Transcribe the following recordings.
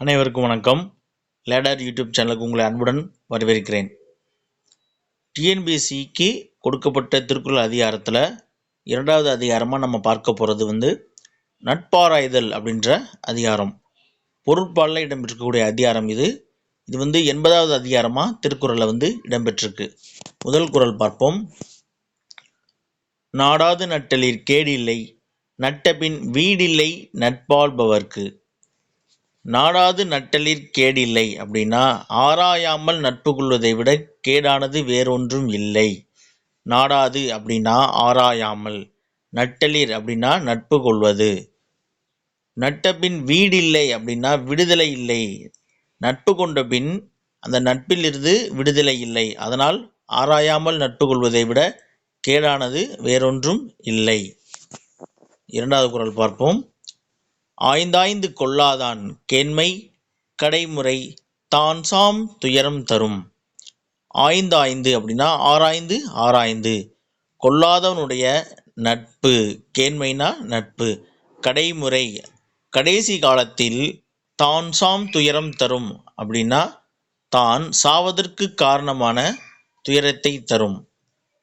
அனைவருக்கும் வணக்கம். Ladder YouTube சேனலுக்கு உங்களை அன்புடன் வரவேற்கிறேன். டிஎன்பிஎஸ்சிக்கு கொடுக்கப்பட்ட திருக்குறள் அதிகாரத்தில் இரண்டாவது அதிகாரமாக நம்ம பார்க்க போகிறது வந்து நட்பாராய்தல் அப்படின்ற அதிகாரம். பொருட்பாலில் இடம்பெற்றிருக்கக்கூடிய அதிகாரம் இது. இது வந்து எண்பதாவது அதிகாரமாக திருக்குறளில் வந்து இடம்பெற்றிருக்கு. முதல் குரல் பார்ப்போம். நாடாது நட்டலில் கேடில்லை நட்டபின் வீடில்லை நட்பாள்பவர்க்கு. நாடாது நட்டலிற் கேடில்லை அப்படின்னா ஆராயாமல் நட்பு கொள்வதை விட கேடானது வேறொன்றும் இல்லை. நாடாது அப்படின்னா ஆராயாமல். நட்டலிர் அப்படின்னா நட்பு கொள்வது. நட்டபின் வீடில்லை அப்படின்னா விடுதலை இல்லை. நட்பு கொண்ட பின் அந்த நட்பிலிருந்து விடுதலை இல்லை. அதனால் ஆராயாமல் நட்பு கொள்வதை விட கேடானது வேறொன்றும் இல்லை. இரண்டாவது குரல் பார்ப்போம். ஆய்ந்தாய்ந்து கொள்ளாதான் கேண்மை கடைமுறை தான் சாம் துயரம் தரும். ஆய்ந்தாய்ந்து அப்படின்னா ஆராய்ந்து ஆராய்ந்து. கொள்ளாதவனுடைய நட்பு கேண்மைனா நட்பு. கடைமுறை கடைசி காலத்தில் தான் சாம் துயரம் தரும் அப்படின்னா தான் சாவதற்கு காரணமான துயரத்தை தரும்.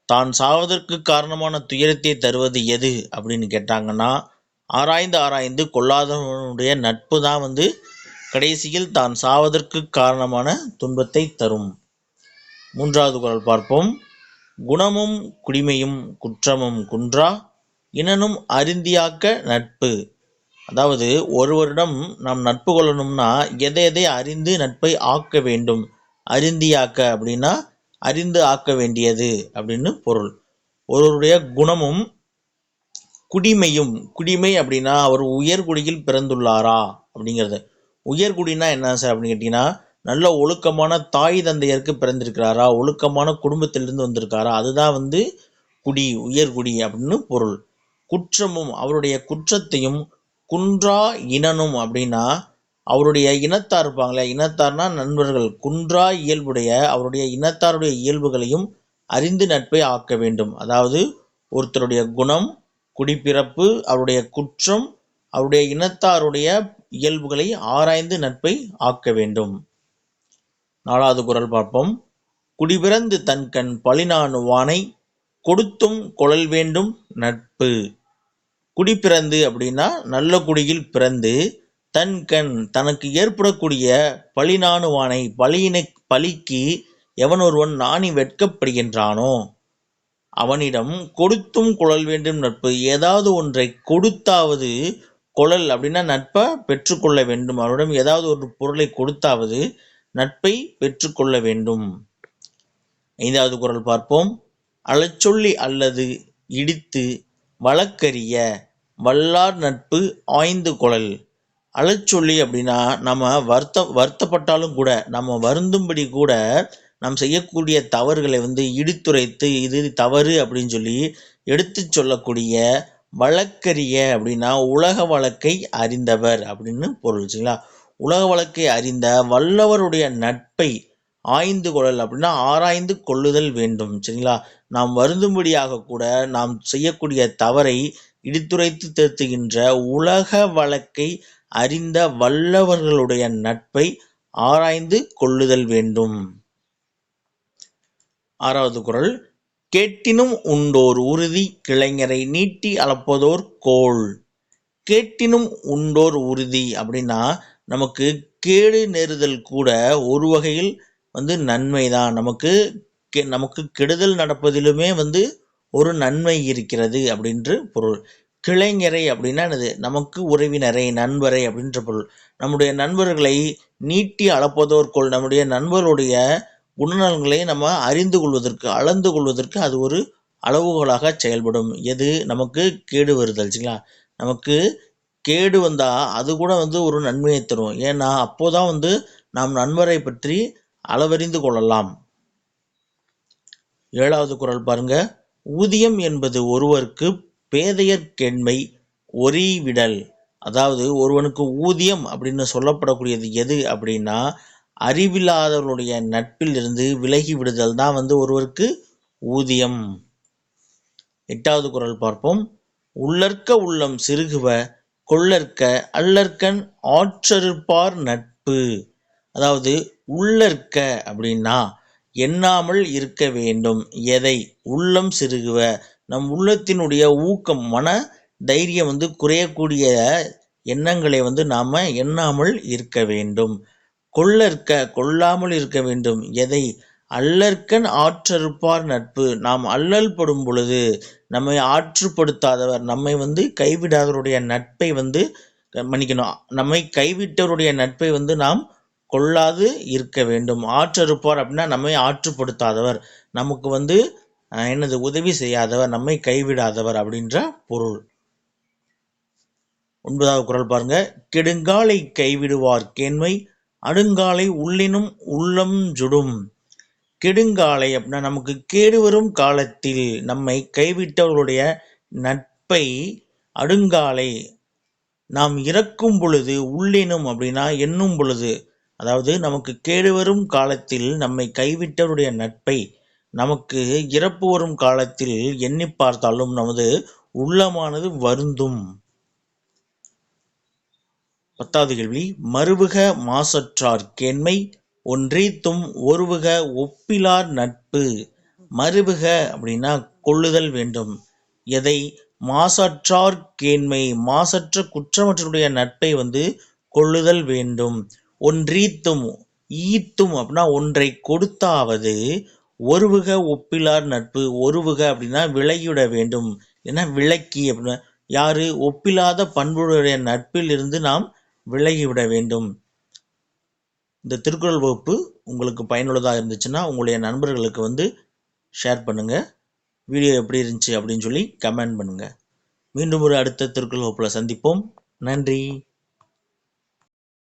தான் சாவதற்கு காரணமான துயரத்தை தருவது எது அப்படின்னு கேட்டாங்கன்னா ஆராய்ந்து ஆராய்ந்து கொள்ளாதவனுடைய நட்பு தான் வந்து கடைசியில் தான் சாவதற்கு காரணமான துன்பத்தை தரும். மூன்றாவது குரல் பார்ப்போம். குணமும் குடிமையும் குற்றமும் குன்றா? இனனும் அருந்தியாக்க நட்பு. அதாவது ஒருவரிடம் நாம் நட்பு கொள்ளணும்னா எதை எதை அறிந்து நட்பை ஆக்க வேண்டும்? அருந்தியாக்க அப்படின்னா அறிந்து ஆக்க வேண்டியது அப்படின்னு பொருள். ஒருவருடைய குணமும் குடிமையும் குடிமை அப்படின்னா அவர் உயர்குடியில் பிறந்துள்ளாரா அப்படிங்கிறது. உயர்குடினா என்ன சார் அப்படின்னு கேட்டிங்கன்னா நல்ல ஒழுக்கமான தாய் தந்தையருக்கு பிறந்திருக்கிறாரா ஒழுக்கமான குடும்பத்திலிருந்து வந்திருக்காரா அதுதான் வந்து குடி உயர்குடி அப்படின்னு பொருள். குற்றமும் அவருடைய குற்றத்தையும் குன்றா இனனும் அப்படின்னா அவருடைய இனத்தார் இருப்பாங்களே இனத்தார்னா நண்பர்கள். குன்றா இயல்புடைய அவருடைய இனத்தாருடைய இயல்புகளையும் அறிந்து நட்பை ஆக்க வேண்டும். அதாவது ஒருத்தருடைய குணம் குடிப்பிறப்பு அவருடைய குற்றம் அவருடைய இனத்தாருடைய இயல்புகளை ஆராய்ந்து நட்பை ஆக்க வேண்டும். நாலாவது குரல் பார்ப்போம். குடிபிறந்து தன்கண் பழினானுவானை கொடுத்தும் கொழல் வேண்டும் நட்பு. குடிப்பிறந்து அப்படின்னா நல்ல குடியில் பிறந்து தன் கண் தனக்கு ஏற்படக்கூடிய பழினானுவானை பழியினை பழிக்கு எவன் ஒருவன் நாணி வெட்கப்படுகின்றானோ அவனிடம் கொடுத்தும் குழல் வேண்டும் நட்பு. ஏதாவது ஒன்றை கொடுத்தாவது குழல். அப்படின்னா நட்பை பெற்றுக்கொள்ள வேண்டும். அவரிடம் ஏதாவது ஒரு பொருளை கொடுத்தாவது நட்பை பெற்றுக்கொள்ள வேண்டும். ஐந்தாவது குரல் பார்ப்போம். அழச்சொல்லி அல்லது இடித்து வழக்கறிய வல்லார் நட்பு ஆய்ந்து குழல். அழச்சொல்லி அப்படின்னா நம்ம வருத்த வருத்தப்பட்டாலும் கூட நம்ம வருந்தும்படி கூட நாம் செய்யக்கூடிய தவறுகளை வந்து இடித்துரைத்து இது தவறு அப்படின்னு சொல்லி எடுத்து சொல்லக்கூடிய வழக்கறிய அப்படின்னா உலக வழக்கை அறிந்தவர் அப்படின்னு பொருள் சரிங்களா? உலக வழக்கை அறிந்த வல்லவருடைய நட்பை ஆய்ந்து கொள்ளல் அப்படின்னா ஆராய்ந்து கொள்ளுதல் வேண்டும் சரிங்களா? நாம் வருந்தும்படியாக கூட நாம் செய்யக்கூடிய தவறை இடித்துரைத்து திருத்துகின்ற உலக வழக்கை அறிந்த வல்லவர்களுடைய நட்பை ஆராய்ந்து கொள்ளுதல் வேண்டும். ஆறாவது குரல் கேட்டினும் உண்டோர் உறுதி கிளைஞரை நீட்டி அளப்பதோர் கோள். கேட்டினும் உண்டோர் உறுதி அப்படின்னா நமக்கு கேடு நேருதல் கூட ஒரு வகையில் வந்து நன்மை தான். நமக்கு நமக்கு கெடுதல் நடப்பதிலுமே வந்து ஒரு நன்மை இருக்கிறது அப்படின்று பொருள். கிளைஞரை அப்படின்னா என்னது? நமக்கு உறவினரை நண்பரை அப்படின்ற பொருள். நம்முடைய நண்பர்களை நீட்டி அளப்பதோர் கோள். நம்முடைய நண்பருடைய குணநலன்களை நம்ம அறிந்து கொள்வதற்கு அளந்து கொள்வதற்கு அது ஒரு அளவுகோலாக செயல்படும். எது? நமக்கு கேடு வருதல் சரிங்களா? நமக்கு கேடு வந்தால் அது கூட வந்து ஒரு நன்மையை தரும். ஏன்னா அப்போதான் வந்து நாம் நண்பரை பற்றி அளவறிந்து கொள்ளலாம். ஏழாவது குரல் பாருங்க. ஊதியம் என்பது ஒருவருக்கு பேதையற்கெண்மை ஒரீவிடல். அதாவது ஒருவனுக்கு ஊதியம் அப்படின்னு சொல்லப்படக்கூடியது எது அப்படின்னா அறிவில்லாதவர்களுடைய நட்பில் இருந்து விலகி விடுதல் தான் வந்து ஒருவருக்கு ஊதியம். எட்டாவது குரல் பார்ப்போம். உள்ளற்க உள்ளம் சிறுகுவ கொள்ளற்க அல்லற்கண் ஆற்றறுப்பார் நட்பு. அதாவது உள்ளற்க அப்படின்னா எண்ணாமல் இருக்க வேண்டும். எதை? உள்ளம் சிறுகுவ. நம் உள்ளத்தினுடைய ஊக்கம் மன தைரியம் வந்து குறையக்கூடிய எண்ணங்களை வந்து நாம் எண்ணாமல் இருக்க வேண்டும். கொள்ளற்க கொள்ளாமல் இருக்க வேண்டும். எதை? அல்லற்கண் ஆற்றறுப்பார் நட்பு. நாம் அல்லல் படும் பொழுது நம்மை ஆற்றுப்படுத்தாதவர் நம்மை வந்து கைவிடாதவருடைய நட்பை வந்து மன்னிக்கணும். நம்மை கைவிட்டவருடைய நட்பை வந்து நாம் கொள்ளாது இருக்க வேண்டும். ஆற்றறுப்பார் அப்படின்னா நம்மை ஆற்றுப்படுத்தாதவர். நமக்கு வந்து என்னது உதவி செய்யாதவர் நம்மை கைவிடாதவர் அப்படின்ற பொருள். ஒன்பதாவது குரல் பாருங்க. கெடுங்காலை கைவிடுவார். கேண்மை அடுங்காலை உள்ளினும் உள்ளம் ஜுடும் கெடுங்காலை அப்படின்னா நமக்கு கேடு வரும் காலத்தில் நம்மை கைவிட்டவர்களுடைய நட்பை அடுங்காலை நாம் இறக்கும் பொழுது உள்ளினும் அப்படின்னா எண்ணும் பொழுது. அதாவது நமக்கு கேடு வரும் காலத்தில் நம்மை கைவிட்டவருடைய நட்பை நமக்கு இறப்பு வரும் காலத்தில் எண்ணி பார்த்தாலும் நமது உள்ளமானது வருந்தும். பத்தாவது கேள்வி. மறுவுக மாசற்றார் கேண்மை ஒன்றீத்தும் ஒருவுக ஒப்பிலார் நட்பு. மறுவுக அப்படின்னா கொள்ளுதல் வேண்டும். எதை? மாசற்றார் கேண்மை மாசற்ற குற்றமற்றனுடைய நட்பை வந்து கொள்ளுதல் வேண்டும். ஒன்றீத்தும் ஈத்தும் அப்படின்னா ஒன்றை கொடுத்தாவது ஒருவுக ஒப்பிலார் நட்பு ஒருவுக அப்படின்னா விலகிவிட வேண்டும். ஏன்னா விளக்கி அப்படின்னா யாரு? ஒப்பில்லாத பண்புடைய நட்பில் இருந்து நாம் விலகிவிட வேண்டும். இந்த திருக்குறள் வகுப்பு உங்களுக்கு பயனுள்ளதாக இருந்துச்சுன்னா உங்களுடைய நண்பர்களுக்கு வந்து ஷேர் பண்ணுங்கள் வீடியோ எப்படி இருந்துச்சு அப்படின்னு சொல்லி கமெண்ட் பண்ணுங்கள் மீண்டும் ஒரு அடுத்த திருக்குறள் வகுப்பில் சந்திப்போம். நன்றி.